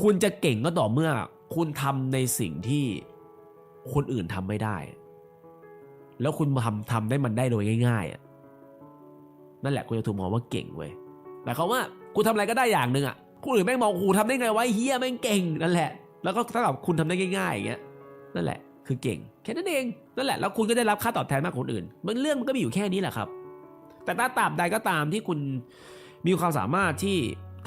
คุณจะเก่งก็ต่อเมื่อ คุณทำในสิ่งที่คนอื่นทำไม่ได้ แล้วคุณทำทำได้มันได้โดยง่ายๆนั่นแหละคุณจะถูกมองว่าเก่งเว้ยหมายความว่าคุณทำอะไรก็ได้อย่างหนึ่งอะคนอื่นแม่งมองกูทำได้ไงวะไอ้เฮียแม่งเก่งนั่นแหละ แล้วก็ถ้ากับคุณทำได้ง่ายๆอย่างเงี้ยนั่นแหละคือเก่งแค่นั้นเองนั่นแหละแล้วคุณก็ได้รับค่าตอบแทนมากกว่าคนอื่น มันเรื่องมันก็มีอยู่แค่นี้แหละครับ แต่ถ้าตราบใดก็ตามที่คุณมีความสามารถที่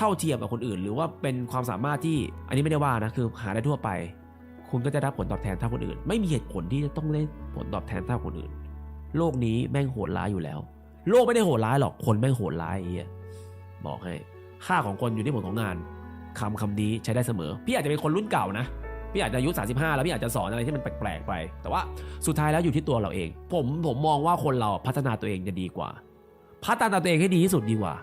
เท่าเทียมกับคนอื่น หรือว่าเป็นความสามารถที่อันนี้ไม่ได้ว่านะคือหาได้ทั่วไป คุณก็จะได้รับผลตอบแทนเท่าคนอื่น ไม่มีเหตุผลที่จะต้องได้ผลตอบแทนเท่าคนอื่น โลกนี้แม่งโหดร้ายอยู่แล้ว โลกไม่ได้โหดร้ายหรอกคนแม่งโหดร้ายไอ้เหี้ยบอกให้ค่าของคนอยู่ที่ผลของงานคำคำนี้ใช้ได้เสมอ พี่อาจจะเป็นคนรุ่นเก่านะ พี่อาจจะอายุ 35 แล้วพี่อาจจะสอนอะไรที่มันแปลกๆไป แต่ว่าสุดท้ายแล้วอยู่ที่ตัวเราเอง ผมผมมองว่าคนเราพัฒนาตัวเองจะดีกว่า พัฒนาตัวเองให้ดีที่สุดดีกว่า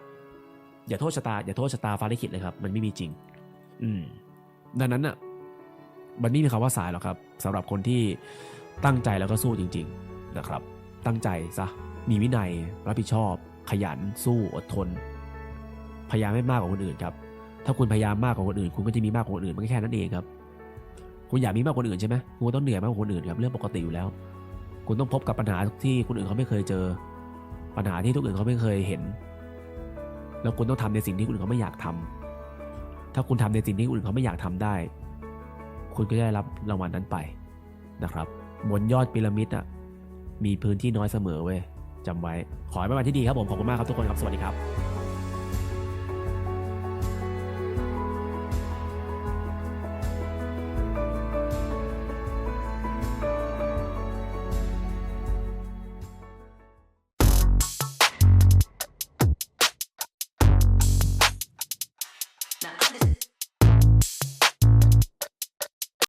อย่าโทษชะตาอย่าโทษชะตาฟ้าลิขิตเลยครับ มันไม่มีจริง อืม ดังนั้นอะ มันไม่มีคำว่าสายหรอกครับสำหรับคนที่ตั้งใจแล้วก็สู้จริง ๆนะครับ ตั้งใจซะมีวินัยรับผิดชอบ ขยันสู้อดทน พยายามให้มากกว่าคนอื่นครับ ถ้าคุณพยายามมากกว่าคนอื่น คุณก็จะมีมากกว่าคนอื่นมันก็แค่นั้นเองครับ คุณอยากมีมากกว่าคนอื่นใช่ไหมคุณก็ต้องเหนื่อยมากกว่าคนอื่นครับเรื่องปกติอยู่แล้ว คุณต้องพบกับปัญหาที่คนอื่นเขาไม่เคยเจอ ปัญหาที่ทุกอื่นเขาไม่เคยเห็น แล้วคุณต้องทำในสิ่งที่คนอื่นเขาไม่อยากทำถ้าคุณทำในสิ่งที่คนอื่นเขาไม่อยากทำได้ คุณก็จะได้รับรางวัลนั้นไปนะครับ บนยอดพีระมิดอะมีพื้นที่น้อยเสมอเว้ยจำไว้ ขอให้เป็นวันที่ดีครับผม ขอบคุณมากครับทุกคนครับ สวัสดีครับ